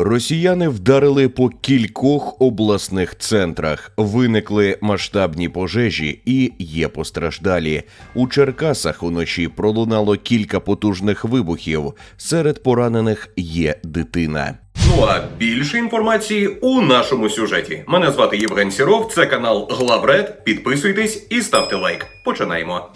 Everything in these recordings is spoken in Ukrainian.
Росіяни вдарили по кількох обласних центрах. Виникли масштабні пожежі і є постраждалі. У Черкасах уночі пролунало кілька потужних вибухів. Серед поранених є дитина. Ну а більше інформації у нашому сюжеті. Мене звати Євген Сіров, це канал Главред. Підписуйтесь і ставте лайк. Починаємо.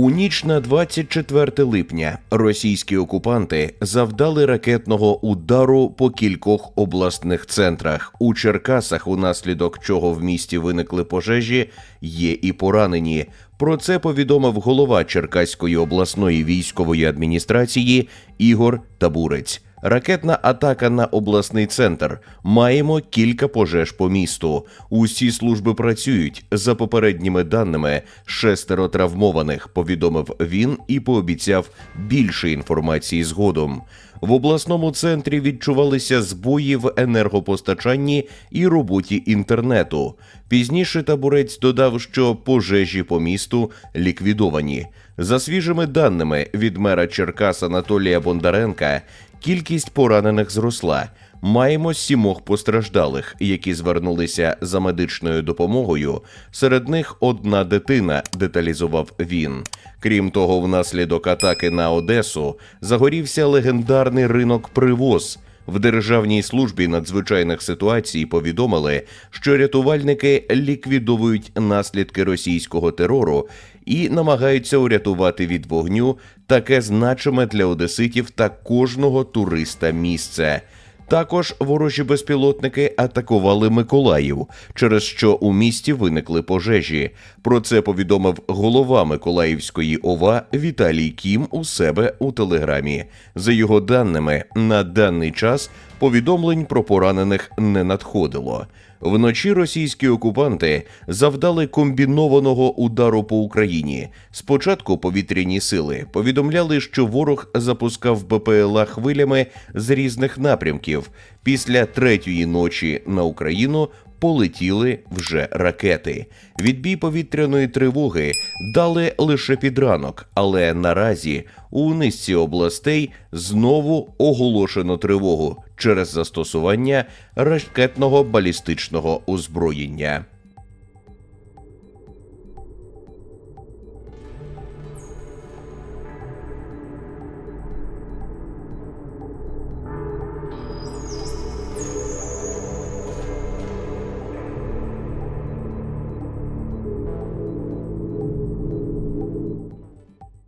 У ніч на 24 липня російські окупанти завдали ракетного удару по кількох обласних центрах. У Черкасах, унаслідок чого в місті виникли пожежі, є і поранені. Про це повідомив голова Черкаської обласної військової адміністрації Ігор Табурець. Ракетна атака на обласний центр. Маємо кілька пожеж по місту. Усі служби працюють. За попередніми даними, шестеро травмованих. Повідомив він і пообіцяв більше інформації згодом. В обласному центрі відчувалися збої в енергопостачанні і роботі інтернету. Пізніше табурець додав, що пожежі по місту ліквідовані. За свіжими даними від мера Черкас Анатолія Бондаренка, кількість поранених зросла. Маємо сімох постраждалих, які звернулися за медичною допомогою. Серед них одна дитина, деталізував він. Крім того, внаслідок атаки на Одесу загорівся легендарний ринок Привоз. В Державній службі надзвичайних ситуацій повідомили, що рятувальники ліквідовують наслідки російського терору і намагаються урятувати від вогню таке значиме для одеситів та кожного туриста місце. Також ворожі безпілотники атакували Миколаїв, через що у місті виникли пожежі. Про це повідомив голова Миколаївської ОВА Віталій Кім у себе у телеграмі. За його даними, на даний час повідомлень про поранених не надходило. Вночі російські окупанти завдали комбінованого удару по Україні. Спочатку повітряні сили повідомляли, що ворог запускав БПЛА хвилями з різних напрямків. Після третьої ночі на Україну полетіли вже ракети. Відбій повітряної тривоги дали лише під ранок, але наразі у низці областей знову оголошено тривогу через застосування ракетного балістичного озброєння.